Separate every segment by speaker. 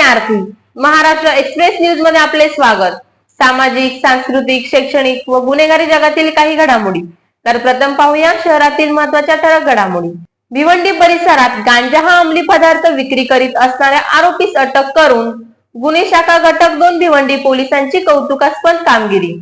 Speaker 1: आरती. Maharashtra express न्यूजमध्ये आपले स्वागत. सामाजिक सांस्कृतिक शैक्षणिक व गुन्हेगारी जगातील काही घडामोडी. तर प्रथम पाहूया शहरातील महत्त्वाच्या ठळक घडामोडी. भिवंडी परिसरात गांजा हा अंमली पदार्थ विक्री करीत असणाऱ्या आरोपीस अटक करून गुन्हे शाखा घटक दोन भिवंडी पोलिसांची कौतुकास्पद कामगिरी.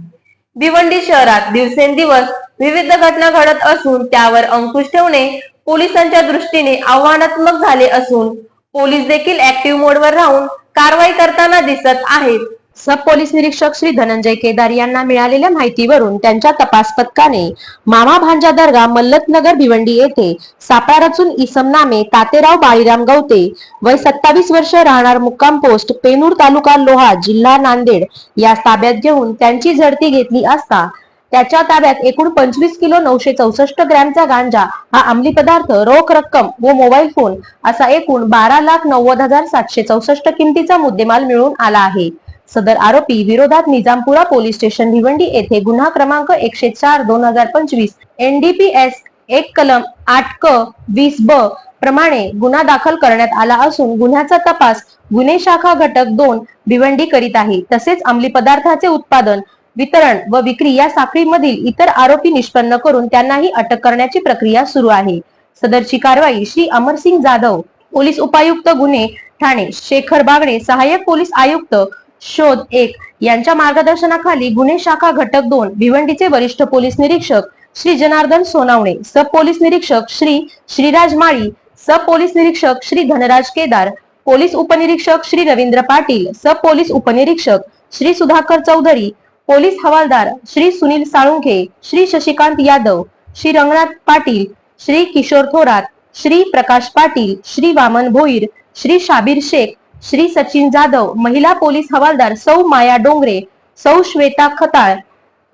Speaker 1: भिवंडी शहरात दिवसेंदिवस विविध घटना घडत असून त्यावर अंकुश ठेवणे पोलिसांच्या दृष्टीने आव्हानात्मक झाले असून पोलीस देखील ऍक्टिव्ह मोडवर राहून कारवाई करताना दिसत आहेत.
Speaker 2: सब पोलीस निरीक्षक श्री धनंजय केदार यांना मिळालेल्या माहितीवरून त्यांच्या तपास पथकाने मामा भांजा दर्गा मल्लतनगर भिवंडी येथे सापळा रचून इसम नामे तातेराव बाळीराम गवते वय सत्तावीस वर्ष राहणार मुक्काम पोस्ट पेनूर तालुका लोहा जिल्हा नांदेड या ताब्यात घेऊन त्यांची झडती घेतली असता त्याच्या ताब्यात एकूण पंचवीस किलो नऊशे चौसष्ट ग्रॅमचा गांजा हा अंमली पदार्थ रोख रक्कम व मोबाईल फोन असा एकूण बारा लाख नव्वद हजार सातशे चौसष्ट किमतीचा मुद्देमाल मिळून आला आहे. सदर आरोपी विरोधात निजामपुरा पोलीस स्टेशन भिवंडी येथे गुन्हा क्रमांक एकशे चार दोन हजार पंचवीस एनडीपीएस एक कलम आठ क वीस ब प्रमाणे गुन्हा दाखल करण्यात आला असून गुन्ह्याचा तपास गुन्हे शाखा घटक दोन भिवंडी करीत आहे. तसेच अंमली पदार्थाचे उत्पादन वितरण व विक्री या साखळीमधील इतर आरोपी निष्पन्न करून त्यांनाही अटक करण्याची प्रक्रिया सुरू आहे. सदरची कारवाई श्री अमरसिंग जाधव पोलीस उपायुक्त गुन्हे ठाणे शेखर बागडे सहाय्यक पोलीस आयुक्त शोध एक यांच्या मार्गदर्शनाखाली गुन्हे शाखा घटक दोन भिवंडीचे वरिष्ठ पोलीस निरीक्षक श्री जनार्दन सोनावणे सब पोलीस निरीक्षक श्री श्रीराज माळी सब पोलीस निरीक्षक श्री धनराज केदार पोलीस उपनिरीक्षक श्री रवींद्र पाटील सब पोलीस उपनिरीक्षक श्री सुधाकर चौधरी पोलीस हवालदार श्री सुनील साळुंखे श्री शशिकांत यादव श्री रंगनाथ पाटील श्री किशोर थोरात श्री प्रकाश पाटील श्री वामन भोईर श्री शाबीर शेख श्री सचिन जाधव महिला पोलीस हवालदार सौ माया डोंगरे सौ श्वेता खताळ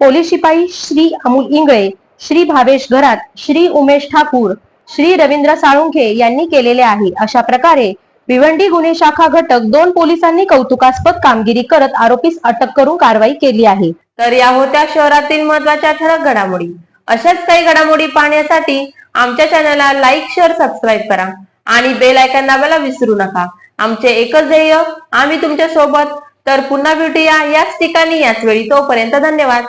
Speaker 2: पोलीस शिपाई श्री अमोल इंगळे श्री भावेश घरात श्री उमेश ठाकूर श्री रवींद्र साळुंखे यांनी केलेले आहे. अशा प्रकारे भिवंडी गुन्हे शाखा घटक दोन पोलिसांनी कौतुकास्पद कामगिरी करत आरोपीस अटक करून कारवाई केली आहे.
Speaker 1: तर या होत्या शहरातील महत्त्वाच्या ठळक घडामोडी. अशाच काही घडामोडी पाहण्यासाठी आमच्या चॅनलला लाईक शेअर सबस्क्राईब करा आणि बेल आयकॉन दाबायला विसरू नका. आमचे एकच ध्येय आम्ही तुमच्यासोबत तर पुन्हा भेटूया याच ठिकाणी याच वेळी. तोपर्यंत धन्यवाद.